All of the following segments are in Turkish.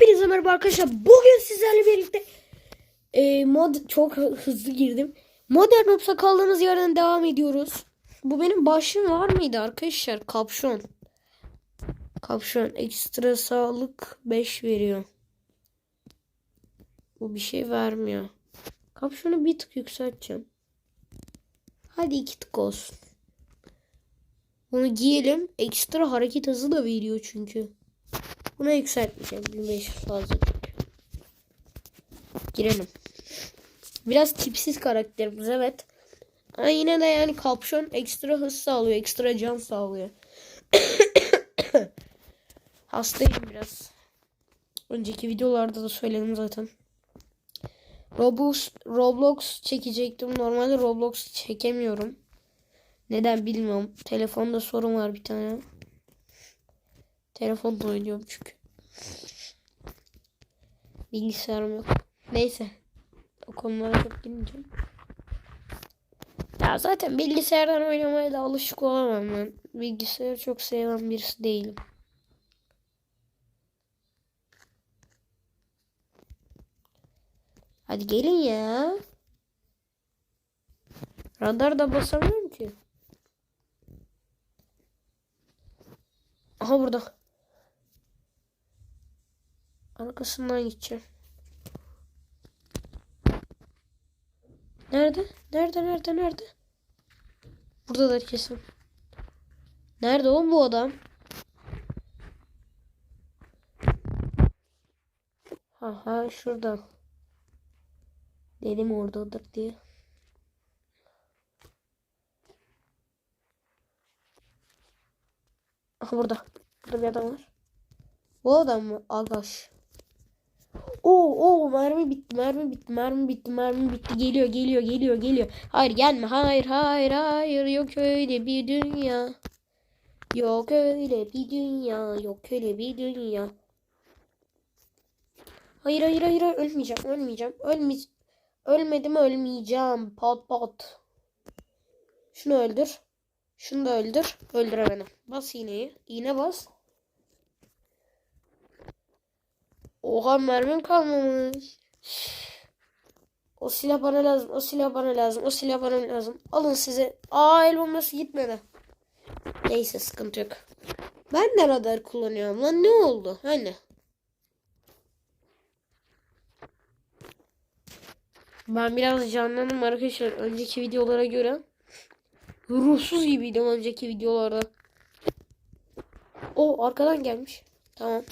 Hepinize merhaba arkadaşlar. Bugün sizlerle birlikte e, mod çok hı- hızlı girdim. Modern Ops'a kaldığımız yerden devam ediyoruz. Bu benim başlığım var mıydı arkadaşlar? Kapşon. Kapşon ekstra sağlık 5 veriyor. Bu bir şey vermiyor. Kapşonu bir tık yükselteceğim. Hadi iki tık olsun. Bunu giyelim. Ekstra hareket hızı da veriyor çünkü. Buna yükseltmeyeceğim. 1500 fazla. Girelim. Biraz tipsiz karakterimiz evet. Ama yine de yani kapşon ekstra hız sağlıyor. Ekstra can sağlıyor. Hastayım biraz. Önceki videolarda da söyledim zaten. Roblox, Roblox çekecektim. Normalde Roblox çekemiyorum. Neden bilmiyorum. Telefonda sorun var bir tane. Telefonda oynuyorum çünkü. Bilgisayarım yok. Neyse. O konulara çok girmeyeceğim. Ya zaten bilgisayardan oynamaya da alışık olamam ben. Bilgisayarı çok seven birisi değilim. Hadi gelin ya. Radarda basamıyorum ki. Aha burada. Arkasından gideceğim. Nerede? Nerede? Nerede? Nerede? Buradadır kesin. Nerede o bu adam? Ha ha şurada. Dedim oradadır diye. Aha burada. Burada bir adam var. Bu adam mı? Agaş. Oo mermi bitti mermi bitti mermi bitti mermi bitti geliyor geliyor geliyor geliyor. Hayır gelme hayır hayır hayır yok öyle bir dünya. Yok öyle bir dünya yok öyle bir dünya. Hayır hayır hayır ölmeyeceğim ölmeyeceğim ölmey ölmedim ölmeyeceğim pat pat. Şunu öldür. Şunu da öldür. Öldüremedim. Bas iğneyi. İğne bas. Oha mermim kalmamış. O silah bana lazım. O silah bana lazım. O silah bana lazım. Alın size. Aa el bombası gitmedi. Neyse sıkıntı yok. Ben de radar kullanıyorum lan. Ne oldu? Hani? Ben biraz canlandım arkadaşlar. Önceki videolara göre. Ruhsuz gibiydim önceki videolarda. O arkadan gelmiş. Tamam.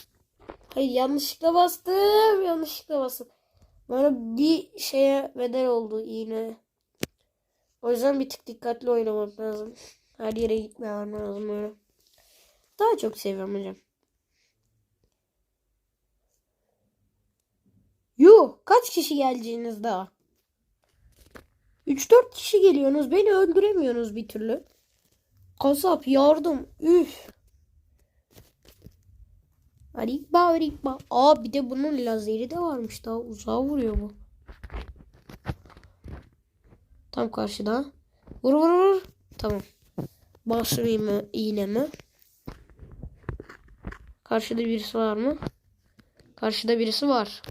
Hayır yanlışlıkla bastım. Yanlışlıkla bastım. Bana bir şeye bedel oldu yine. O yüzden bir tık dikkatli oynamak lazım. Her yere gitmem lazım öyle. Daha çok seviyorum hocam. Yuh kaç kişi geleceğiniz daha? 3-4 kişi geliyorsunuz. Beni öldüremiyorsunuz bir türlü. Kasap yardım. Üf. Arikba arikba. Aa bir de bunun lazeri de varmış. Daha uzağa vuruyor bu. Tam karşıda. Vur vur vur. Tamam. Bastırayım mı iğnemi. Karşıda birisi var mı? Karşıda birisi var.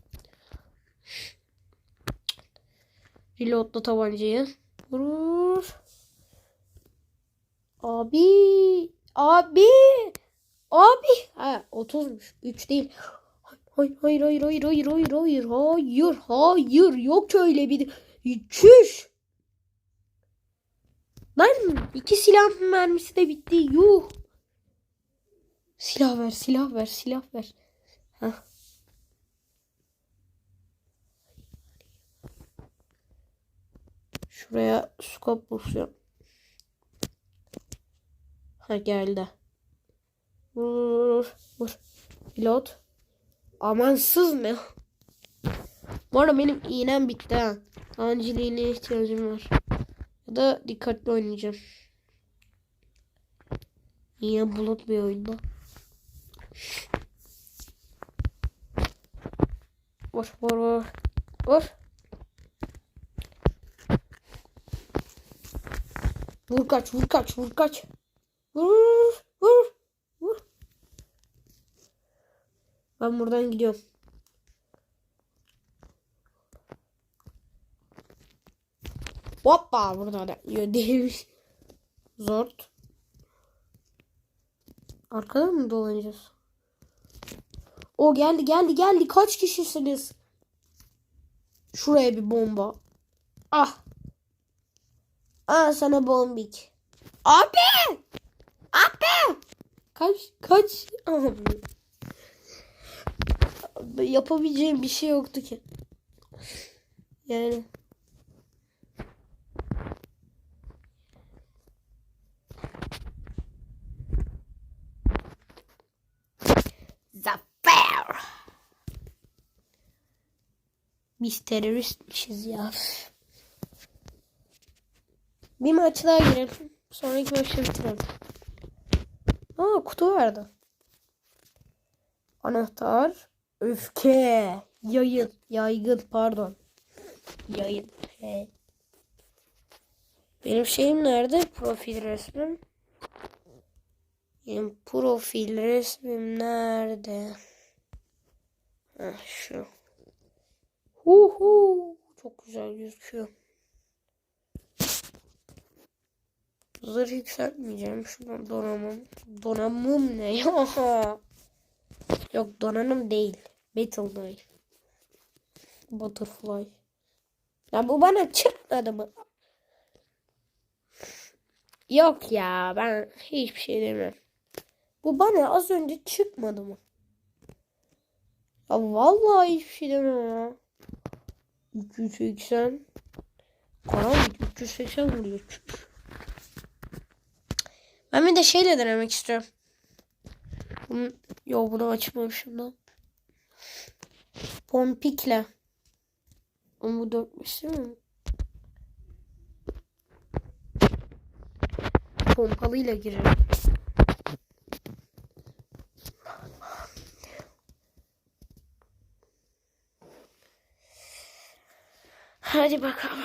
Reloadla tabancayı. Vur. Abi. Abi. Abi. Ha 30'muş. 3 değil. Hayır hayır hayır hayır hayır hayır hayır hayır hayır yok öyle bir çüş. Lan iki silah mermisi de bitti. Yuh. Silah ver silah ver silah ver. Heh. Şuraya scope basıyorum. Ha geldi. Vur vur. Pilot. Amansız mı? Bu arada benim iğnem bitti ha. Acil iğneye ihtiyacım var. Ya da dikkatli oynayacağım. İğne bulut bir oyunda. Vur vur vur. Vur. Vur kaç vur kaç vur kaç. Vur Ben buradan gidiyorum. Hoppa burada da yiyor değilmiş. Zort. Arkadan mı dolanacağız? O geldi geldi geldi. Kaç kişisiniz? Şuraya bir bomba. Ah. Aa sana bombik. Abi! Abi! Kaç kaç? Abi. Yapabileceğim bir şey yoktu ki. Yani. Zafer. Biz teröristmişiz ya. Bir maç daha girelim. Sonraki maçı bitirelim. Aa kutu verdi. Anahtar. Öfke. Yayın. Yaygın pardon. Yayın. He. Benim şeyim nerede? Profil resmim. Benim profil resmim nerede? Heh, şu. Hu hu. Çok güzel gözüküyor. Zırh yükseltmeyeceğim. Şuradan donanım. Donanım ne ya? Yok donanım değil. Battle değil. Butterfly. Ya bu bana çıkmadı mı? Yok ya ben hiçbir şey demem. Bu bana az önce çıkmadı mı? Ya vallahi hiçbir şey demem ya. 380 Karanlık 380 vuruyor. Ben bir de şeyle denemek istiyorum. Bunu, yo bunu açmamışım da. Pompikle. Ama bu dörtmüş değil mi? Pompalıyla girelim. Hadi bakalım.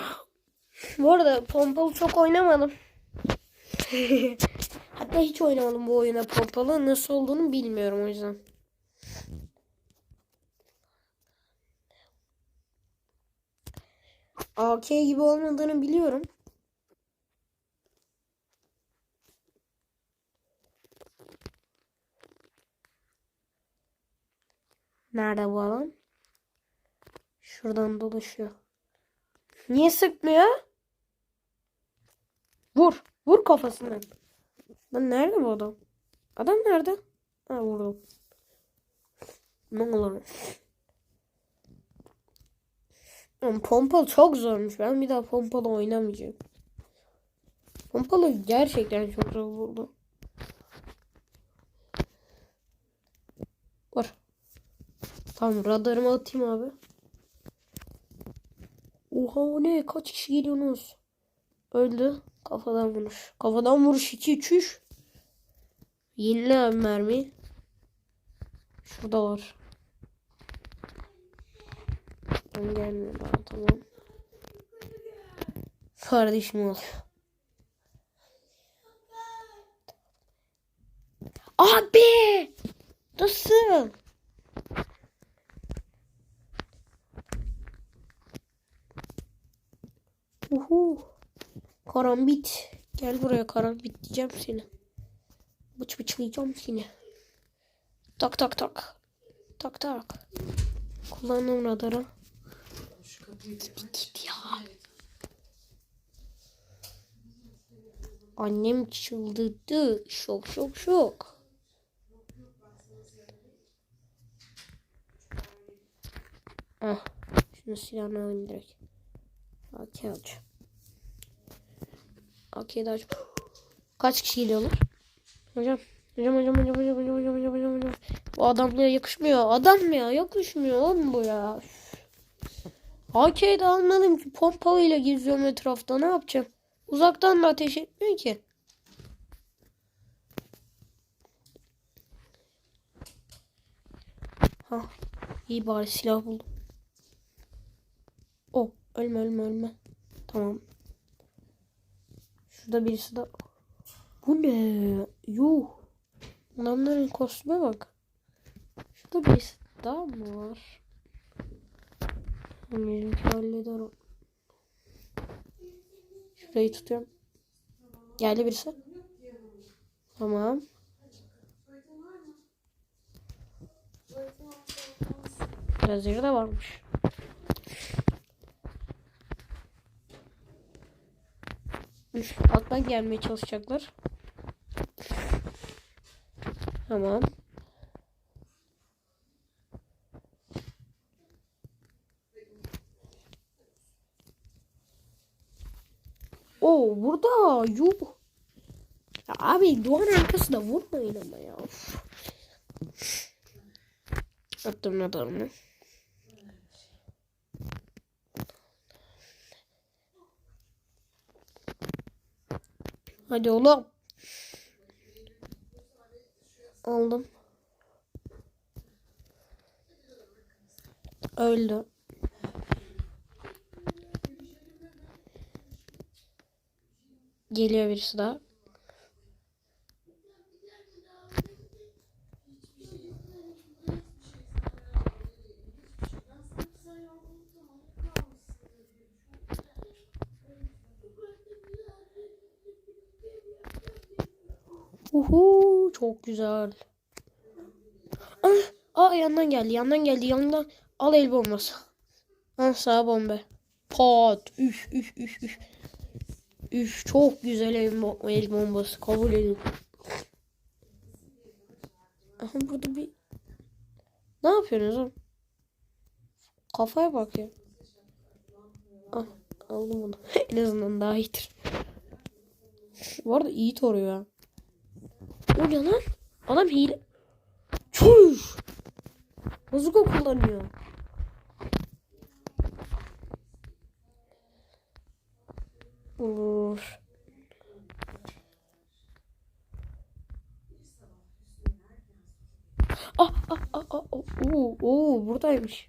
Bu arada pompalı çok oynamadım. Hatta hiç oynamadım bu oyuna pompalı. Nasıl olduğunu bilmiyorum o yüzden. AK gibi olmadığını biliyorum. Nerede bu alan? Şuradan dolaşıyor. Niye sıkmıyor? Vur. Vur kafasına. Lan nerede bu adam? Adam nerede? Ha vurdum. Ne olur. Oğlum, Pompalı çok zormuş. Ben bir daha pompalı oynamayacağım. Pompalı gerçekten çok zor buldu. Var. Tamam radarımı atayım abi. Oha o ne? Kaç kişi geliyorsunuz? Öldü. Kafadan vuruş. Kafadan vuruş 2 3 3. Yenile mermi. Şurada var. Ben gelmiyor daha tamam. Kardeşim ol. Abi! Nasıl? Uhu. Karambit. Gel buraya karambit diyeceğim seni. Bıç bıçlayacağım seni. Tak tak tak. Tak tak. Kullandım radarı. Git ya. Annem çıldırdı. Şok şok şok. Ah. Şunu silahını alayım direkt. Aç. AK'yi aç. Kaç kişi geliyorlar? Hocam. Hocam hocam hocam hocam hocam hocam hocam hocam hocam. Bu adamlara yakışmıyor. Adam ya yakışmıyor oğlum bu ya. AK'yi de almadım ki pompalıyla geziyorum etrafta ne yapacağım? Uzaktan da ateş etmiyor ki. Ha, iyi bari silah buldum. O ölme ölme ölme. Tamam. Şurada birisi de. Bu ne? Yuh. Adamların kostüme bak. Şurada birisi daha mı var? Bizimki halleder o. Şurayı tutuyorum. Geldi birisi. Tamam. Biraz yeri de varmış. Alttan gelmeye çalışacaklar. Tamam. Oo burada yuh. Ya abi duvarın arkasında vurmayın ama ya. Attım adamı. Hadi oğlum. Aldım. Öldü. Geliyor birisi daha. Uhu çok güzel. Ah, aa yandan geldi yandan geldi yandan. Al el bombası. Ah sağ bomba. Pat. Üf üf üf üf. Üf çok güzel el, el bombası. Kabul edin. Aha burada bir... Ne yapıyorsunuz oğlum? Kafaya bak ya. Ah aldım onu. en azından daha iyidir. Bu arada iyi toruyor ha. O ne lan? Adam hile. Çüş. Bazuka kullanıyor. Olur. Ah ah ah ah. oh, Oo, oo buradaymış.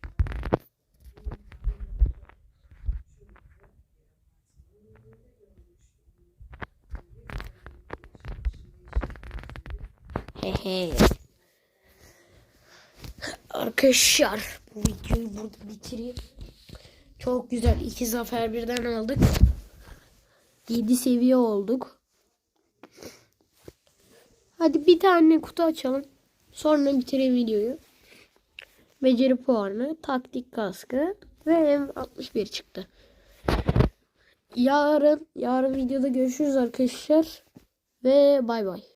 Hehe. Arkadaşlar bu videoyu burada bitireyim. Çok güzel iki zafer birden aldık. 7 seviye olduk. Hadi bir tane kutu açalım. Sonra bitireyim videoyu. Beceri puanı, taktik kaskı ve M61 çıktı. Yarın yarın videoda görüşürüz arkadaşlar ve bay bay.